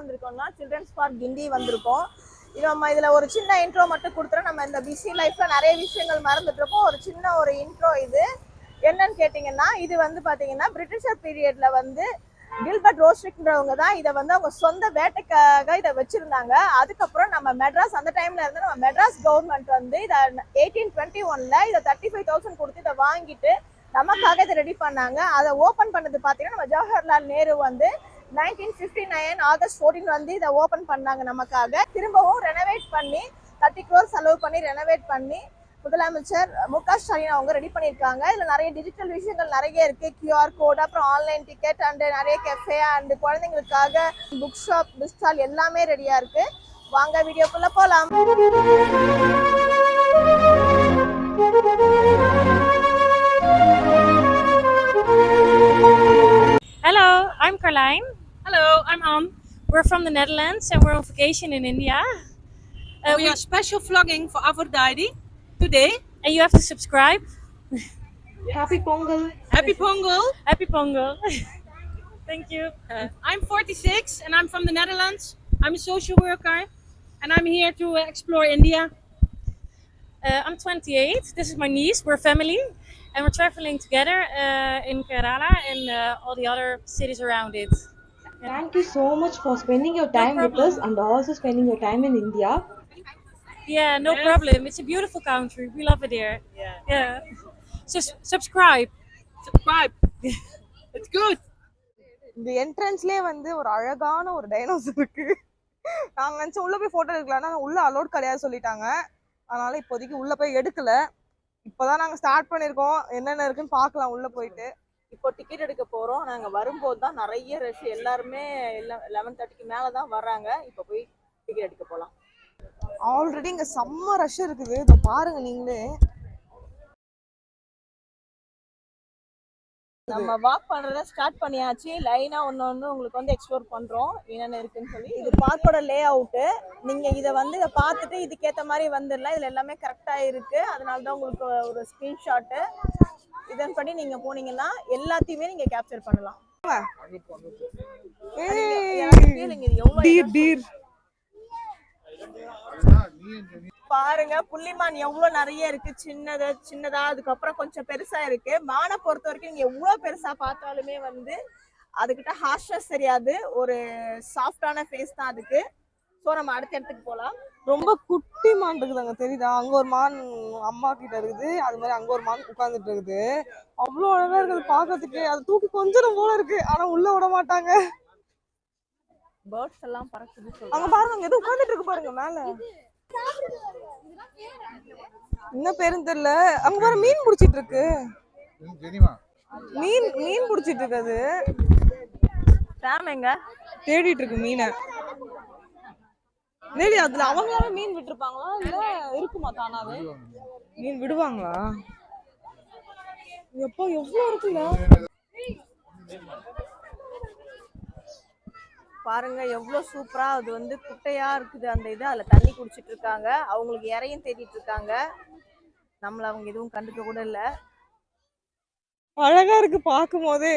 வந்திருக்கோம்னா children's park கிண்டி வந்திருக்கோம். இது நம்ம இதில் ஒரு சின்ன இன்ட்ரோ மட்டும் கொடுத்துறோம். நம்ம இந்த பிஸி லைஃப்பில் நிறைய விஷயங்கள் மறந்துட்டுருக்கோம். ஒரு சின்ன ஒரு இன்ட்ரோ இது. என்னன்னு கேட்டிங்கன்னா இது வந்து பார்த்தீங்கன்னா பிரிட்டிஷர் பீரியடில் வந்து கில்பர்ட் ரோஸ்ட்ரிக்ன்றவங்க தான் இதை வந்து அவங்க சொந்த வேட்டைக்காக இதை வச்சுருந்தாங்க. அதுக்கப்புறம் நம்ம மெட்ராஸ் அந்த டைமில் இருந்து நம்ம மெட்ராஸ் கவர்மெண்ட் வந்து இதை எயிட்டீன் டுவெண்ட்டி ஒன்ல இதை தேர்ட்டி ஃபைவ் தௌசண்ட் கொடுத்து இதை வாங்கிட்டு நமக்காக இதை ரெடி பண்ணாங்க. அதை ஓப்பன் பண்ணது பார்த்தீங்கன்னா நம்ம ஜவஹர்லால் நேரு வந்து nineteen fifty nine August fourteen வந்து இதை ஓப்பன் பண்ணாங்க நமக்காக. திரும்பவும் ரெனோவேட் பண்ணி தேர்ட்டி க்ரோர் செலவு பண்ணி ரெனோவேட் பண்ணி முதலமைச்சர் மு க ஸ்டாலின் அவங்க ரெடி பண்ணியிருக்காங்க. இதில் நிறைய டிஜிட்டல் விஷயங்கள் நிறைய இருக்குது கியூஆர் கோட் அப்புறம் ஆன்லைன் டிக்கெட் அண்ட் நிறைய கெஃபே அண்ட் குழந்தைங்களுக்காக புக் ஷாப் புக் ஸ்டால் எல்லாமே ரெடியாக இருக்குது வாங்க வீடியோக்குள்ளே போகலாம் Hello, I'm Carlijn. Hello, I'm Anne. We're from the Netherlands and we're on vacation in India. Uh, we we- are special vlogging for Aphrodite today. and you have to subscribe. Happy Pongal. Happy Pongal. Happy Pongal. Thank you. Uh, I'm 46 and I'm from the Netherlands. I'm a social worker and I'm here to uh, explore India. Uh, I'm 28. This is my niece. We're family. And we're traveling together uh, in Kerala and uh, all the other cities around it. Thank you so much for spending your time with problem. us and also spending your time in India. Yeah, no Yes. problem. It's a beautiful country. We love it here. Yeah. Yeah. So s- subscribe. Subscribe. it's good. இந்த என்ட்ரன்ஸ்லயே வந்து ஒரு அழகான ஒரு dinosaur இருக்கு நாங்க நினைச்சோம் உள்ள போய் போட்டோ எடுக்கலாம் ஆனா உள்ள அலோட் கிடையாது சொல்லிட்டாங்க அதனால இப்போதைக்கு உள்ள போய் எடுக்கல இப்போதான் நாங்க ஸ்டார்ட் பண்ணிருக்கோம் என்னென்ன இருக்குன்னு பார்க்கலாம் உள்ள போயிட்டு இப்போ டிக்கெட் எடுக்க போறோம். நாங்க வரும்போது தான் நிறைய ரஷ் எல்லாருமே லெவன் தேர்ட்டிக்கு மேல தான் வர்றாங்க. இப்போ போய் டிக்கெட் எடுக்க போலாம். ஆல்ரெடி இங்க செம்ம ரஷ் இருக்குது. இதை பாருங்க நீங்களே. நம்ம வாக் பண்றத ஸ்டார்ட் பண்ணியாச்சு. லைனா ஒன்று ஒன்று உங்களுக்கு வந்து எக்ஸ்ப்ளோர் பண்றோம். என்னென்ன இருக்குன்னு சொல்லி. இது பார்க்கோட லே அவுட்டு நீங்க இதை வந்து இதை பார்த்துட்டு இதுக்கேற்ற மாதிரி வந்துடலாம். இதுல எல்லாமே கரெக்டா இருக்கு. அதனால தான் உங்களுக்கு ஒரு ஸ்கிரீன்ஷாட்டு இதன்படி நீங்க போனீங்கன்னா எல்லாத்தையுமே நீங்க கேப்சர் பண்ணலாம். பாருங்க புள்ளிமான் எவ்வளவு நிறைய இருக்கு சின்னதா சின்னதா அதுக்கப்புறம் கொஞ்சம் பெருசா இருக்கு. மானை பொறுத்த வரைக்கும் நீங்க எவ்வளவு பெருசா பார்த்தாலுமே வந்து அதுகிட்ட ஹார்ஷ்னஸ் தெரியாது. ஒரு சாஃப்டான ஃபேஸ் தான் அதுக்கு. ஸோ நம்ம அடுத்த இடத்துக்கு போலாம். ரொம்ப குட்டி மான் இருக்குது அங்க தெரியுதா? அங்க ஒரு மான் அம்மா கிட்ட இருக்குது. அது மாதிரி அங்க ஒரு மான் உட்கார்ந்துட்டு இருக்குது. அவ்வளோ அழகா இருக்குது பார்க்கிறதுக்கு அது தூக்கி கொஞ்சம் போல இருக்கு. ஆனா உள்ள விட மாட்டாங்க. பேர்ட்ஸ் எல்லாம் பறக்குது அங்க பாருங்க எதுவும் உட்கார்ந்துட்டு இருக்கு பாருங்க மேல. என்ன பேருன்னு தெரியல. அங்க பாரு மீன் புடிச்சிட்டு இருக்கு. மீன் மீன் புடிச்சிட்டு இருக்கு அது தேடிட்டு இருக்கு மீனை. நேடி அதுல அவங்களாவே மீன் விட்டுருப்பாங்களா? இல்ல இருக்குமா தானாவே? மீன் விடுவாங்களா? எப்போ எவ்வளவு இருக்குல்ல? பாருங்க எவ்வளவு சூப்பரா அது வந்து குட்டையா இருக்குது அந்த இது. அதுல தண்ணி குடிச்சிட்டு இருக்காங்க. அவங்களுக்கு இறையும் தேடிட்டு இருக்காங்க. நம்மள அவங்க எதுவும் கண்டுக்க கூட இல்ல. அழகா இருக்கு பார்க்கும் போதே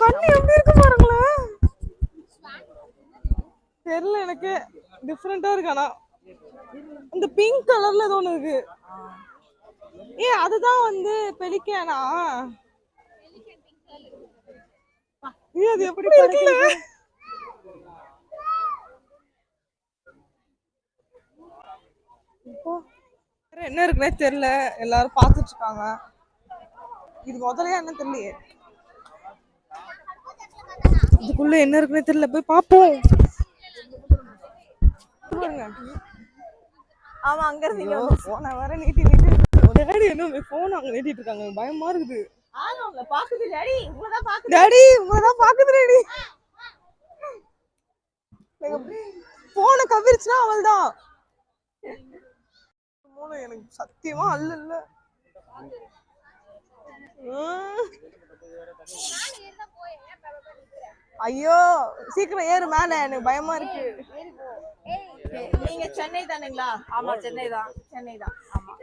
கண்ணு எப்படி இருக்கு பாருங்களேன். தெரியல எனக்கு. டிஃப்ரெண்டா இருக்கு ஆனா. இந்த பிங்க் கலர்ல ஏதோ ஒண்ணு இருக்கு. ஏ அதுதான் வந்து பெலிக்கானா? ஏ அது எப்படி இருக்குல்ல? என்ன இருக்குன்னே தெரியல. எல்லாரும் பார்த்துட்டு இருக்காங்க. இது முதலையா என்ன தெரியலையே. இதுக்குள்ள என்ன இருக்குன்னே தெரியல. போய் பாப்போம் பாருங்க. அவன் அங்க இருந்து போன வர நீட்டி நீட்டி. டேடி என்ன போன் அங்க நீட்டிட்டு இருக்காங்க. பயமா இருக்குது. பாக்குது டாடி. உங்களதான் பாக்குது டாடி உங்களதான் பாக்குது டாடி. போன கவிரிச்சுனா அவள் தான் மூளை எனக்கு சத்தியமா அல்ல இல்ல. ஐயோ சீக்கிரம் ஏறு மேல. எனக்கு பயமா இருக்கு. நீங்க சென்னை தானுங்களா? ஆமா சென்னை தான். சென்னை தான். ஆமா.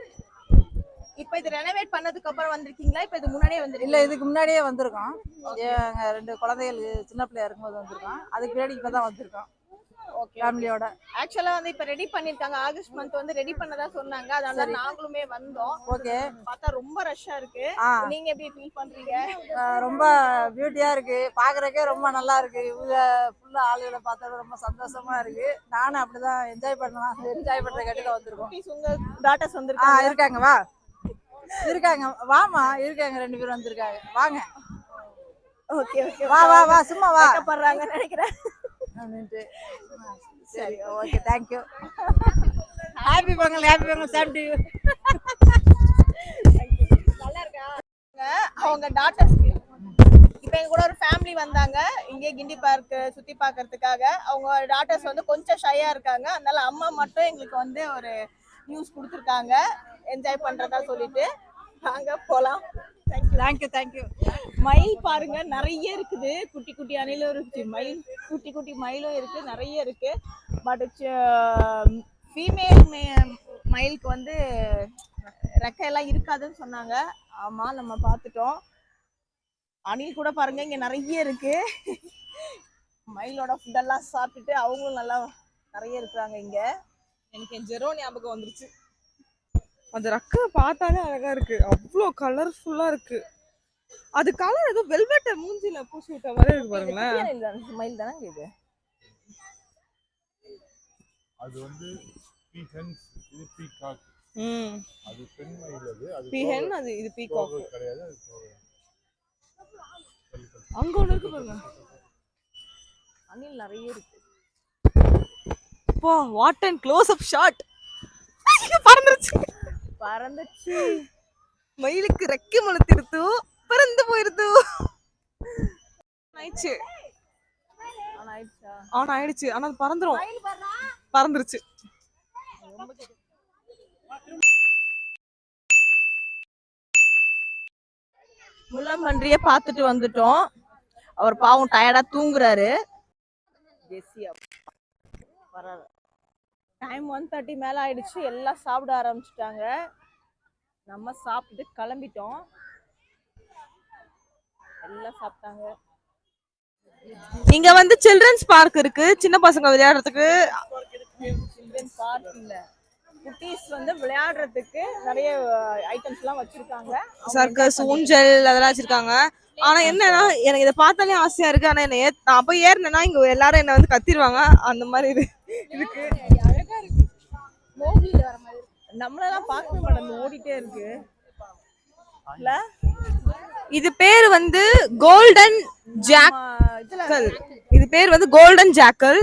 இப்ப இது ரெனோவேட் பண்ணதுக்கு அப்புறம் வந்திருக்கீங்களா? இப்ப இது முன்னாடியே இல்ல வந்திருக்கீங்க இதுக்கு முன்னாடியே வந்திருக்கோம். எங்க ரெண்டு குழந்தைகள் சின்ன பிள்ளையா இருக்கும்போது வந்திருக்கோம். அதுக்கு பின்னாடி இப்பதான் வந்திருக்கோம். ஃபேமிலியோட ஆக்சுவலா வந்து இப்ப ரெடி பண்ணிருக்காங்க. ஆகஸ்ட் மந்த் வந்து ரெடி பண்ணதா சொன்னாங்க. அதனால தான் நாங்களுமே வந்தோம். ஓகே பார்த்தா ரொம்ப ரஷ்ஷா இருக்கு. நீங்க எப்படி ஃபீல் பண்றீங்க? ரொம்ப பியூட்டியா இருக்கு. பாக்குறதுக்கே ரொம்ப நல்லா இருக்கு. இவங்க ஃபுல்லா ஆளுகளை பார்த்தது ரொம்ப சந்தோஷமா இருக்கு. நானும் அப்படிதான் என்ஜாய் பண்ணலாம். என்ஜாய் பண்ற கட்டில வந்திருக்கோம். உங்க டாட்டர்ஸ் வந்திருக்காங்க. இருக்காங்க. வா. இருக்காங்க. வாமா இருக்காங்க. ரெண்டு பேரும் வந்திருக்காங்க. வாங்க. ஓகே ஓகே வா வா வா. சும்மா வா. படுறாங்கன்னு நினைக்கிறேன். அப்படின்ட்டு சரி okay thank you happy Pongal happy Pongal same to நல்லா இருக்கா அவங்க டாட்டர்ஸ் இப்ப எங்க கூட ஒரு ஃபேமிலி வந்தாங்க. இங்கே கிண்டி பார்க் சுத்தி பார்க்கிறதுக்காக. அவங்க டாட்டர்ஸ் வந்து கொஞ்சம் ஷையா இருக்காங்க. அதனால அம்மா மட்டும் எங்களுக்கு வந்து ஒரு நியூஸ் கொடுத்துருக்காங்க. என்ஜாய் பண்றதா சொல்லிட்டு. வாங்க போலாம். தேங்க்யூ தேங்க்யூ மயில் பாருங்க நிறைய இருக்குது. குட்டி குட்டி அணிலும் இருக்கு. மயில் குட்டி குட்டி மயிலும் இருக்கு. நிறைய இருக்கு. பட் ஃபீமேல் மயிலுக்கு வந்து ரெக்கையெல்லாம் இருக்காதுன்னு சொன்னாங்க. ஆமா நம்ம பார்த்துட்டோம். அணில் கூட பாருங்க இங்க நிறைய இருக்கு. மயிலோட ஃபுட்டெல்லாம் சாப்பிட்டுட்டு அவங்களும் நல்லா நிறைய இருக்கிறாங்க இங்க. எனக்கு என் ஜெரோ ஞாபகம் வந்துருச்சு. அந்த ரக்கை பார்த்தாலே அழகா இருக்கு. அவ்வளோ கலர்ஃபுல்லா இருக்கு. அது கலர் ஏதோ வெல்வெட்ட மூஞ்சில பூசி விட்ட மாதிரி இருக்கு பாருங்களேன். அணில் தானே- மயில் தானே இது? அது வந்து பீஹென்ஸ் இது பீகாக் ம். அது பெண் மயில் அது அது பீஹன் அது இது பீகாக் கிடையாது அது. அங்க ஒண்ணு இருக்கு பாருங்க. அணில் நிறைய இருக்கு. அப்பா what and close up shot பறந்துருச்சு. பறந்துச்சு. மயிலுக்கு ரெக்கை முளைத்திருத்து பறந்து போயிருது ஆயிடுச்சு ஆனா ஆயிடுச்சா ஆன் அது பறந்துரும். பறந்துருச்சு. முள்ளம்பன்றிய பார்த்துட்டு வந்துட்டோம். அவர் பாவம் டயர்டா தூங்குறாரு. வராது. டைம் ஒன் தேர்ட்டி மேல ஆயிடுச்சு. எல்லாம் சாப்பிட ஆரம்பிச்சிட்டாங்க. நம்ம சாப்பிட்டு கிளம்பிட்டோம். எல்லாம் சாப்பிட்டாங்க. இங்க வந்து சில்ட்ரன்ஸ் பார்க் இருக்கு. சின்ன பசங்க விளையாடுறதுக்கு. சில்ட்ரன் பார்க் இல்ல. குட்டீஸ் வந்து விளையாடுறதுக்கு நிறைய ஐட்டம்ஸ் எல்லாம் வச்சிருக்காங்க. சர்க்கஸ் ஊஞ்சல் அதெல்லாம் வச்சிருக்காங்க. ஆனா என்னன்னா எனக்கு இதை பார்த்தாலே ஆசையா இருக்கு. ஆனா என்ன நான் போய் ஏறினேன்னா இங்க எல்லாரும் என்ன வந்து கத்திடுவாங்க. அந்த மாதிரி இது இருக்கு. நம்மளெல்லாம் பார்க்கவே மாட்டேன் ஓடிட்டே இருக்கு. இல்ல? இது பேர் வந்து கோல்டன் ஜாக் இதுல இது பேர் வந்து கோல்டன் ஜாக்கல்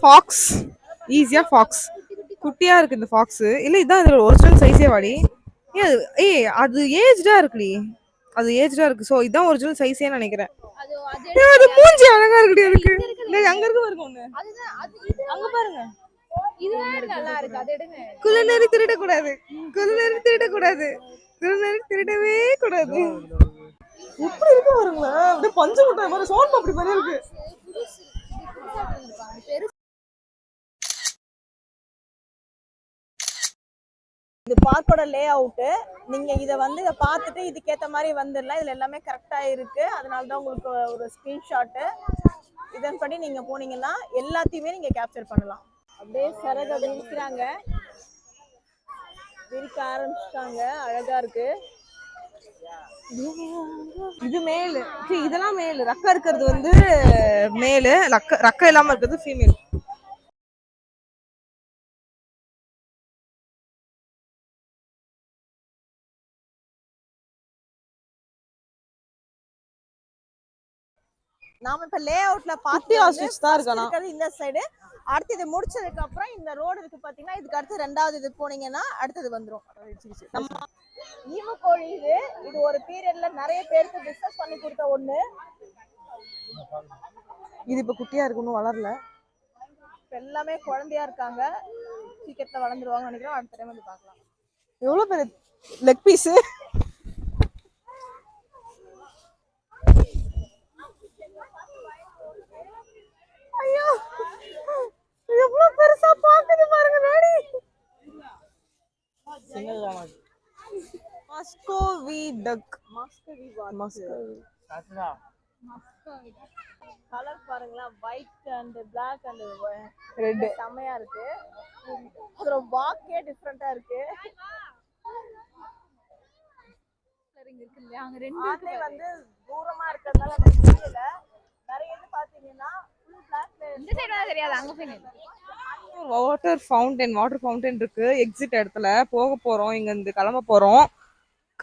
ஃபாக்ஸ் ஈஸியா ஃபாக்ஸ் குட்டியா இருக்கு இந்த ஃபாக்ஸ் இல்ல இதான் இதோட ஒரிஜினல் சைஸே வாடி. ஏய் அது- ஏய் அது ஏஜ்டா இருக்குடி. அது ஏஜ்டா இருக்கு. சோ இதான் ஒரிஜினல் சைஸே நினைக்கிறேன். அது மூஞ்சி அழகா இருக்குடி அதுக்கு. டேய், அங்க இருக்கு பாருங்க அங்க பாருங்க. குலநெறி திருட கூடாது குலநெறி திருட கூடாது குலநெறி திருடவே கூடாது. எப்படி இருக்கு பாருங்களேன். அப்படியே பஞ்சு முட்டை மாதிரி சோன் பாப்படி மாதிரி இருக்கு இது பார்க்கோட லே அவுட்டு நீங்க இத வந்து இதை பார்த்துட்டு இதுக்கேத்த மாதிரி வந்துடலாம். இதுல எல்லாமே கரெக்டா இருக்கு. அதனால தான் உங்களுக்கு ஒரு ஸ்கிரீன்ஷாட்டு இதன்படி நீங்க போனீங்கன்னா எல்லாத்தையுமே நீங்க கேப்சர் பண்ணலாம். அப்படியே சரக விரிக்கிறாங்க விரிக்க ஆரம்பிச்சிட்டாங்க. அழகா இருக்கு. இது மேலு. இதெல்லாம் மேலு. ரக்க இருக்கிறது வந்து மேலு. ரக்க ரக்க இல்லாம இருக்கிறது ஃபீமேல் நாம இப்ப லே அவுட்ல. இருக்கிறது இந்த சைடு அடுத்து இது முடிச்சதுக்கு அப்புறம் இந்த ரோடு இருக்கு பாத்தீங்கன்னா இதுக்கு அடுத்து ரெண்டாவது இது போனீங்கன்னா அடுத்தது வந்துரும். நம்ம ஈமு கோழி இது. இது ஒரு பீரியட்ல நிறைய பேருக்கு பிசினஸ் பண்ணி கொடுத்த ஒண்ணு. இது இப்ப குட்டியா இருக்கு இன்னும் வளரல. எல்லாமே குழந்தையா இருக்காங்க. சீக்கிரத்துல வளர்ந்துருவாங்க நினைக்கிறோம். அடுத்த டைம் வந்து பார்க்கலாம். எவ்வளவு பெரிய லெக் பீஸ் ஐயோ. எவ்வளவு பெருசா பாக்குது பாருங்க daddy. Muscovy duck Muscovy colour பாருங்களேன் white and black and red செம்மையா இருக்கு அதோட வாக்கே டிஃப்ரெண்டா இருக்கு. ஆர்லே வந்து தூரமா இருக்கிறதுனால எனக்கு தெரியல. நிறைய இது பாத்தீங்கன்னா ஃபுல் பிளாக்ல வாட்டர் ஃபவுண்டன் வாட்டர் ஃபவுண்டன் இருக்கு. எக்ஸிட் இடத்துல போக போறோம். இங்க இருந்து கிளம்ப போறோம்.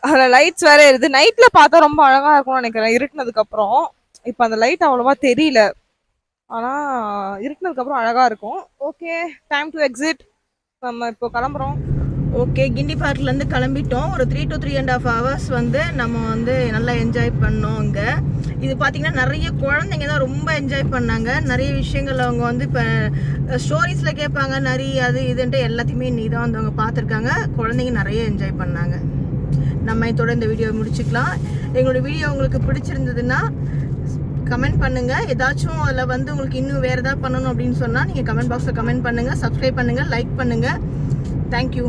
அதுல லைட்ஸ் வேற இருக்கு நைட்ல பார்த்தா ரொம்ப அழகா இருக்கும்னு நினைக்கிறேன். இருட்டுனதுக்கு அப்புறம். இப்ப அந்த லைட் அவ்வளவா தெரியல. ஆனா இருட்டுனதுக்கு அப்புறம் அழகா இருக்கும். ஓகே டைம் டு எக்ஸிட் நம்ம இப்போ கிளம்புறோம். ஓகே கிண்டி பார்க்லேருந்து கிளம்பிட்டோம். ஒரு three to three and half hours வந்து நம்ம வந்து நல்லா என்ஜாய் பண்ணோம் அங்கே. இது பார்த்தீங்கன்னா நிறைய குழந்தைங்க தான் ரொம்ப என்ஜாய் பண்ணாங்க. நிறைய விஷயங்கள் அவங்க வந்து இப்போ ஸ்டோரிஸில் கேட்பாங்க. நிறைய அது இதுன்ட்டு எல்லாத்தையுமே நீ தான் வந்து அவங்க பார்த்துருக்காங்க. குழந்தைங்க நிறைய என்ஜாய் பண்ணாங்க. நம்ம இதோட இந்த வீடியோ முடிச்சுக்கலாம். எங்களோட வீடியோ உங்களுக்கு பிடிச்சிருந்ததுன்னா கமெண்ட் பண்ணுங்கள் ஏதாச்சும் அதில் வந்து உங்களுக்கு இன்னும் வேறு ஏதாவது பண்ணணும் அப்படின்னு சொன்னால் நீங்கள் கமெண்ட் பாக்ஸில் கமெண்ட் பண்ணுங்கள் சப்ஸ்கிரைப் பண்ணுங்கள் லைக் பண்ணுங்கள் தேங்க்யூ